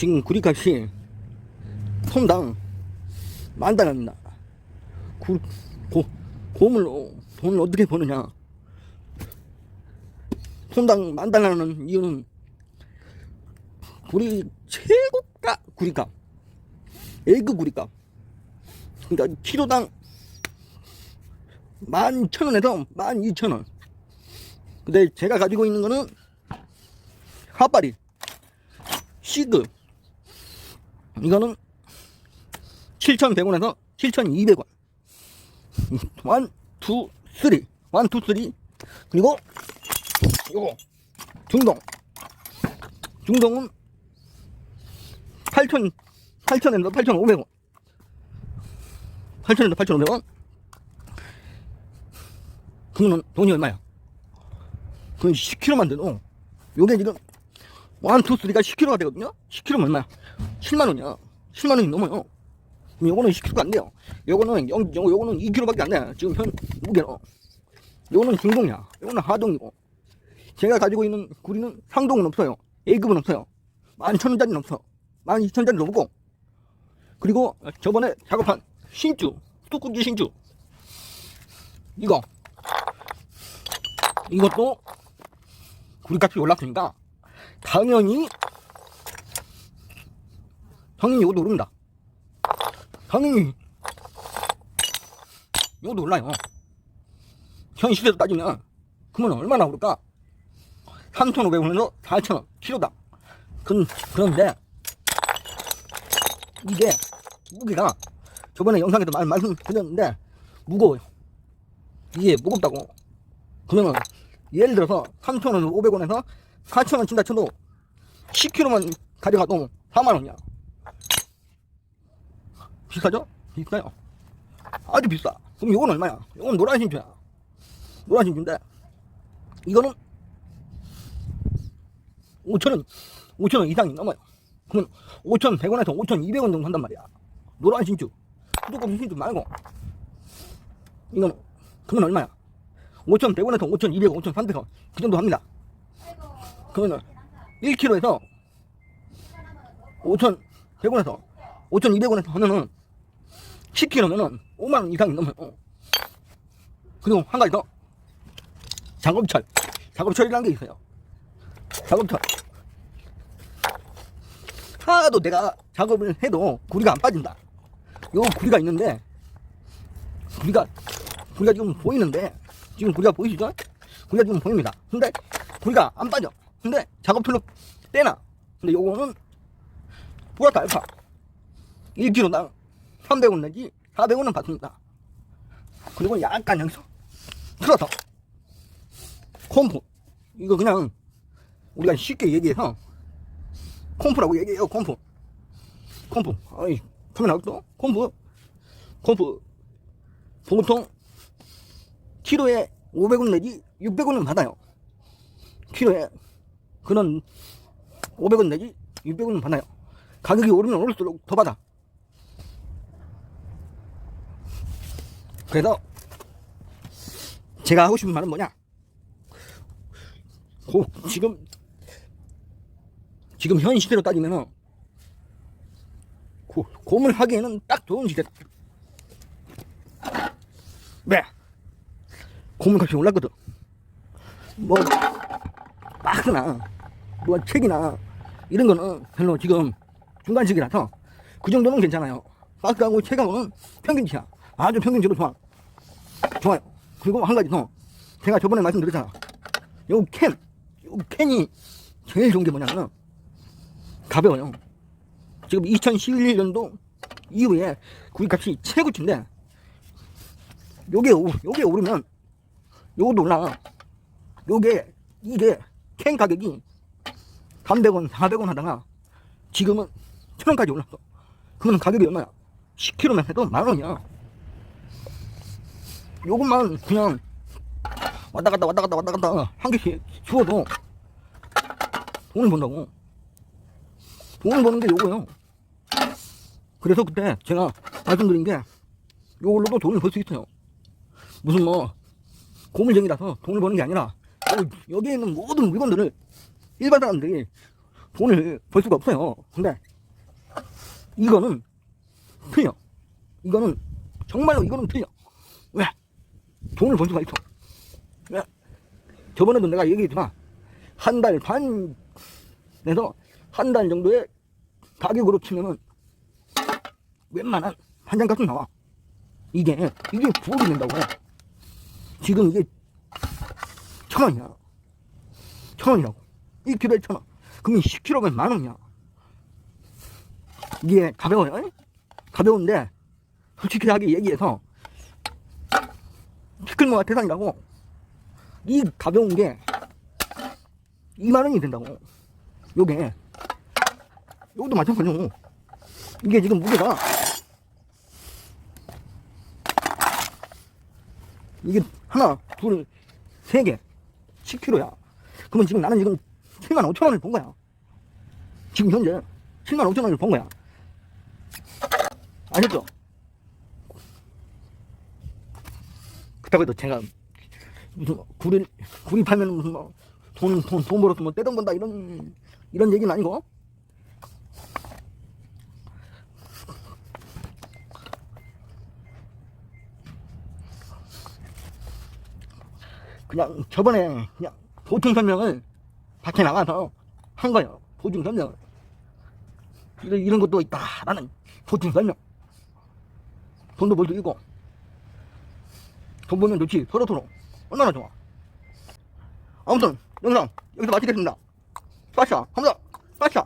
지금 구리값이 톤당 만 달러입니다. 구, 고, 고물로 돈을 어떻게 버느냐? 톤당 만 달러는 이유는 구리 최고가 구리값, A급 구리값. 그러니까 키로당 만 천 원에서 만 이천 원. 근데 제가 가지고 있는 거는 핫바리 C급 이거는 7,100원에서 7,200원 원, 투, 쓰리 원, 투, 쓰리 그리고 요거 중동 중동은 8,000 8,000에서 8,500원 8,000에서 8,500원 그러면 돈이 얼마야? 그건 10kg만 돼도 요게 지금 1, 2, 3가 10kg가 되거든요? 10kg면 얼마야? 7만 원이야. 7만 원이 넘어요. 그럼 요거는 10kg가 안 돼요. 요거는 0, 요- 요거는 2kg밖에 안 돼. 지금 현 무게로. 요거는 중동이야. 요거는 하동이고. 제가 가지고 있는 구리는 상동은 없어요. A급은 없어요. 11,000원짜리는 없어. 12,000원짜리도 없고. 그리고 저번에 작업한 신주. 뚜꾸기 신주. 이거. 이것도 구리값이 올랐으니까 당연히 당연히 이것도 오릅니다. 당연히 이것도 올라요. 현 시세로 따지면 그러면 얼마나 오를까? 3,500원에서 4,000원 키로당. 그, 그런데 이게 무게가 저번에 영상에도 말, 말씀드렸는데 무거워요. 이게 무겁다고. 그러면 예를 들어서 3,000원, 500원에서 4,000원 친다 쳐도 10kg만 가져가도 4만원이야. 비싸죠? 비싸요. 아주 비싸. 그럼 이건 얼마야? 이건 노란 신주야. 노란 신주인데, 이거는 5,000원, 5,000원 이상이 넘어요. 그럼 5,100원에서 5,200원 정도 한단 말이야. 노란 신주. 뚜껑 신주 말고. 이건, 그건 얼마야? 5,100원에서 5,200원, 5,300원. 그 정도 합니다. 그러면 1kg에서 5,100원에서 5,200원에서 하면은 10kg면은 5만원 이상이 넘어요. 그리고 한 가지 더. 작업철. 작업철이라는 게 있어요. 작업철. 하나도 내가 작업을 해도 구리가 안 빠진다. 요 구리가 있는데, 구리가, 구리가 지금 보이는데, 지금 구리가 보이시죠? 구리가 지금 보입니다. 근데 구리가 안 빠져. 근데 작업철로 떼나. 근데 요거는 보라타 알파. 1kg당 300원 내지 400원은 받습니다. 그리고 약간 여기서 틀어서 콤프. 이거 그냥 우리가 쉽게 얘기해서 콤프라고 얘기해요. 콤프. 콤프. 아이, 카메라 없어? 콤프. 콤프. 보통 키로에 500원 내지 600원은 받아요. 키로에 그런 500원 내지 600원은 받아요. 가격이 오르면 오를수록 더 받아. 그래서 제가 하고 싶은 말은 뭐냐? 고, 지금 지금 현 시대로 따지면은 고, 곰을 하기에는 딱 좋은 시대다. 왜? 고물값이 올랐거든. 뭐 박스나 뭐 책이나 이런 거는 별로 지금 중간식이라서 그 정도는 괜찮아요. 박스하고 책하고는 평균치야. 아주 평균치로 좋아. 좋아요. 그리고 한 가지 더. 제가 저번에 말씀드렸잖아. 요 캔, 요 캔이 제일 좋은 게 뭐냐면 가벼워요. 지금 2011년도 이후에 구입값이 최고치인데 요게 오- 요게 오르면 요것도 올라. 요게 이게 캔 가격이 300원, 400원 하다가 지금은 1000원까지 올랐어. 그러면 가격이 얼마야? 10kg만 해도 만 원이야. 요것만 그냥 왔다 갔다 왔다 갔다 왔다 갔다 한 개씩 주워도 돈을 번다고. 돈을 버는 게 요거예요. 그래서 그때 제가 말씀드린 게 요걸로도 돈을 벌 수 있어요. 무슨 뭐 고물쟁이라서 돈을 버는 게 아니라 요- 여기에 있는 모든 물건들을 일반 사람들이 돈을 벌 수가 없어요. 근데 이거는 틀려. 이거는 정말로 이거는 틀려. 왜? 돈을 번 수가 있어. 왜? 저번에도 내가 얘기했지만 한 달반 내서 한 달 정도의 가격으로 치면은 웬만한 한 장값은 나와. 이게 이게 부업이 된다고 해. 지금 이게 천 원이야. 천 원이라고. 1kg에 천 원. 그러면 10kg면 만 원이야. 이게 가벼워요. 에? 가벼운데 솔직하게 얘기해서 피클모가 대상이라고 이 가벼운 게 2만 원이 된다고. 요게 요것도 마찬가지고 이게 지금 무게가 이게 하나, 둘, 세 개, 10kg야. 그러면 지금 나는 지금 7만 5천 원을 번 거야. 지금 현재 7만 5천 원을 번 거야. 아셨죠? 그렇다고 해도 제가 무슨 구리, 구리 팔면 무슨 뭐 돈, 벌어서 뭐 떼돈 번다 이런, 이런 얘기는 아니고. 그냥 저번에 그냥 보충 설명을 밖에 나가서 한 거예요. 보충 설명을. 이런, 이런 것도 있다. 나는 보충 설명. 돈도 벌수 있고. 돈 벌면 좋지. 서로 서로. 얼마나 좋아. 아무튼, 영상 여기서 마치겠습니다. 빠샤. 감사합니다. 빠샤.